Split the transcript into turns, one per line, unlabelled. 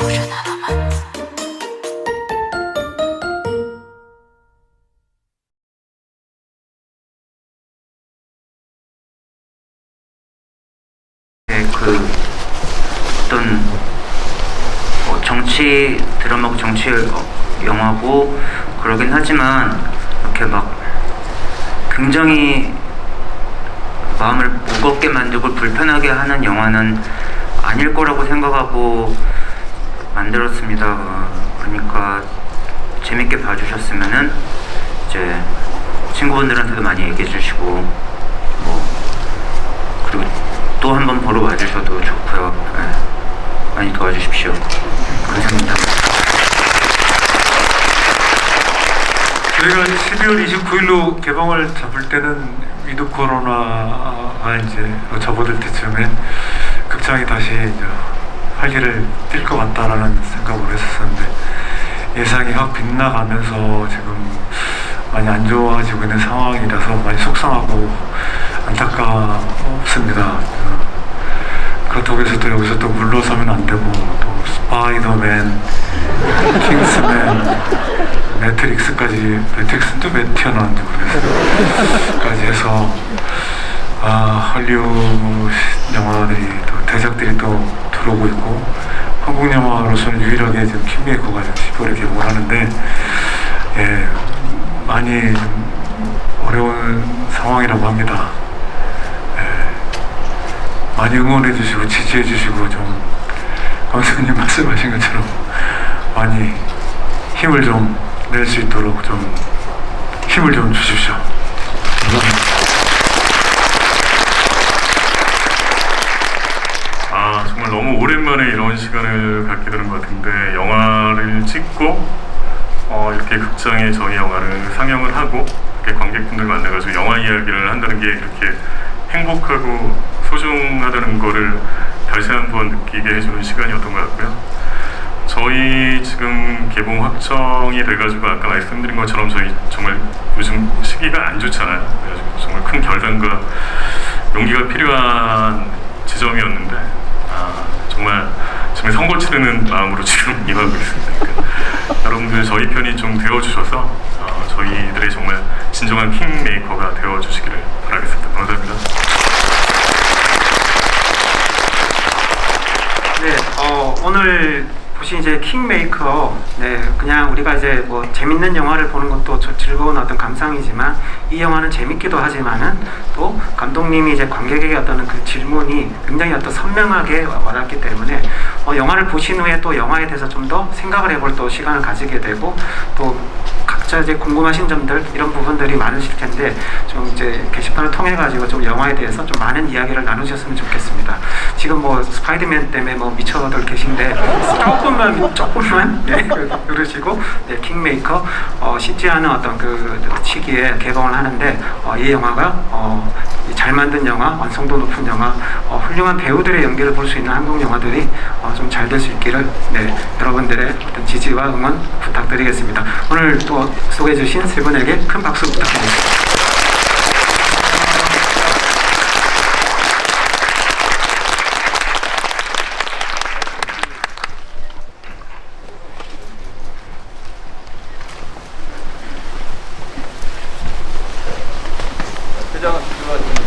네, 그 어떤 뭐 정치 드라마고 정치 어, 영화고 그러긴 하지만 이렇게 막 굉장히 마음을 무겁게 만들고 불편하게 하는 영화는 아닐 거라고 생각하고 만들었습니다. 어, 그러니까 재밌게 봐주셨으면은 이제 친구분들한테도 많이 얘기해 주시고 뭐 그리고 또 한 번 보러 와주셔도 좋고요. 네. 많이 도와주십시오. 감사합니다.
저희가 12월 29일로 개봉을 잡을 때는 위드 코로나가 이제 접어들 때쯤에 극장이 다시 활기를 띨 것 같다라는 생각을 했었는데 예상이 확 빗나가면서 지금 많이 안 좋아지고 있는 상황이라서 많이 속상하고 안타깝습니다. 어, 그렇다고 해서 또 여기서 또 물러서면 안 되고 또 스파이더맨, 킹스맨, 매트릭스까지 매트릭스는 또몇 튀어나왔는지 모르겠어요. 까지 해서 아 헐리우드 영화들이 또 대작들이 또 들어오고 있고 한국 영화로서는 유일하게 지금 킹메이커가 지금 10월에 개봉을 하는데 예 많이 좀 어려운 상황이라고 합니다. 예, 많이 응원해 주시고 지지해 주시고 좀 강수님 말씀하신 것처럼 많이 힘을 좀 낼 수 있도록 좀 힘을 좀 주십시오. 감사합니다.
아 정말 오랜만에 이런 시간을 갖게 되는 것 같은데 영화를 찍고 어, 이렇게 극장에 저희 영화를 상영을 하고 이렇게 관객분들 만나가지고 영화 이야기를 한다는 게 이렇게 행복하고 소중하다는 거를 다시 한번 느끼게 해주는 시간이었던 것 같고요. 저희 지금 개봉 확정이 돼가지고 아까 말씀드린 것처럼 저희 정말 요즘 시기가 안 좋잖아요. 정말 큰 결단과 용기가 필요한 지점이었는데 지금 선거 치르는 마음으로 지금 임하고 있습니다. 그러니까 여러분들 저희 편이 좀 되어주셔서 어, 저희들의 정말 진정한 킹메이커가 되어주시기를 바라겠습니다. 감사합니다.
네, 어, 오늘 보신 이제 킹메이커, 네, 그냥 우리가 이제 뭐 재밌는 영화를 보는 것도 저- 즐거운 어떤 감상이지만 이 영화는 재밌기도 하지만은 또 감독님이 이제 관객에게 어떤 그 질문이 굉장히 어떤 선명하게 와- 와닿기 때문에 어, 영화를 보신 후에 또 영화에 대해서 좀 더 생각을 해볼 또 시간을 가지게 되고 또 각자 이제 궁금하신 점들 이런 부분들이 많으실 텐데 좀 이제 게시판을 통해 가지고 좀 영화에 대해서 좀 많은 이야기를 나누셨으면 좋겠습니다. 지금 뭐 스파이더맨 때문에 뭐 미쳐들 계신데 조금만 조금만 예 그러시고 네 킹메이커 어, 쉽지 않은 어떤 그 시기에 개봉을 하는데 어, 이 영화가 어, 이 잘 만든 영화, 어, 완성도 높은 영화, 어, 훌륭한 배우들의 연기를 볼 수 있는 한국 영화들이 어, 좀잘 될 수 있기를 네, 여러분들의 어떤 지지와 응원 부탁드리겠습니다. 오늘 또 소개해 주신 세 분에게 큰 박수 부탁드립니다. 회장은 필요하지.